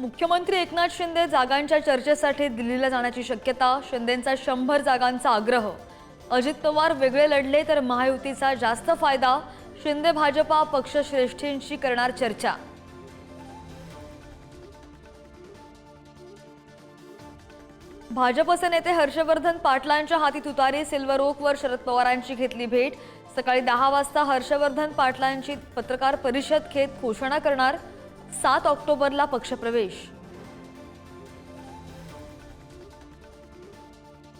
मुख्यमंत्री एकनाथ शिंदे जागांच्या चर्चेसाठी दिल्लीला जाण्याची शक्यता शिंदेंचा शंभर जागांचा आग्रह. अजित पवार वेगळे लढले तर महायुतीचा जास्त फायदा शिंदे भाजपा पक्षश्रेष्ठींशी करणार चर्चा. भाजपचे नेते हर्षवर्धन पाटलांच्या हाती तुतारी सिल्वर ओकवर शरद पवारांची घेतली भेट. सकाळी दहा वाजता हर्षवर्धन पाटलांची पत्रकार परिषद घेत घोषणा करणार. सात ऑक्टोबरला पक्षप्रवेश.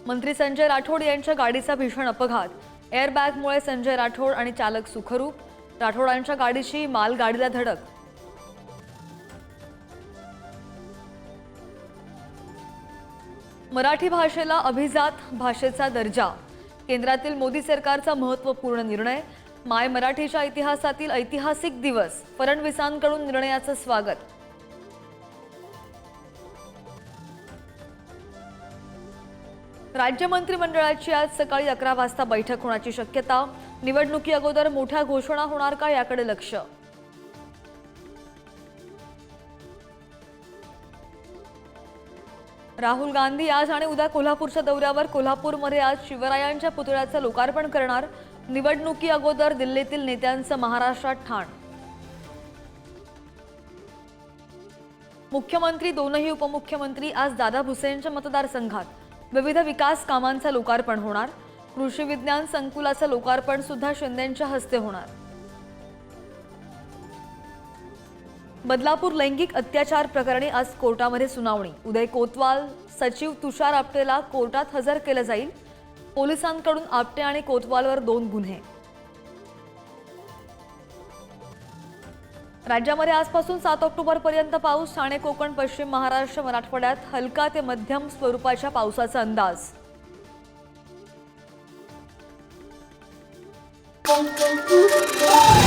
मंत्री संजय राठोड यांच्या गाडीचा भीषण अपघात. एअरबॅगमुळे संजय राठोड आणि चालक सुखरूप राठोडांच्या गाडीची मालगाडीला धडक. मराठी भाषेला अभिजात भाषेचा दर्जा. केंद्रातील मोदी सरकारचा महत्त्वपूर्ण निर्णय माय मराठीच्या इतिहासातील ऐतिहासिक दिवस फडणवीसांकडून निर्णयाचं स्वागत. राज्य मंत्रिमंडळाची आज सकाळी अकरा वाजता बैठक होण्याची शक्यता निवडणुकी अगोदर मोठ्या घोषणा होणार का याकडे लक्ष? राहुल गांधी आज आणि उद्या कोल्हापूरच्या दौऱ्यावर कोल्हापूरमध्ये आज शिवरायांच्या पुतळ्याचं लोकार्पण करणार निवडणुकी अगोदर दिल्लीतील नेत्यांचं महाराष्ट्रात ठाण. मुख्यमंत्री दोनही उपमुख्यमंत्री आज दादा भुसेंच्या मतदारसंघात. विविध विकास कामांचं लोकार्पण होणार. कृषी विज्ञान संकुलाचं लोकार्पण सुद्धा शिंदेंच्या हस्ते होणार. बदलापूर लैंगिक अत्याचार प्रकरणी आज कोर्टामध्ये सुनावणी. उदय कोतवाल सचिव तुषार आपटेला कोर्टात हजर केलं जाईल. पोलिसांकडून आपटे आणि कोतवालवर दोन गुन्हे राज्यामध्ये आजपासून सात ऑक्टोबर पर्यंत पाऊस ठाणे कोकण पश्चिम महाराष्ट्र मराठवाड्यात हलका ते मध्यम स्वरूपाच्या पावसाचा अंदाज Thank you.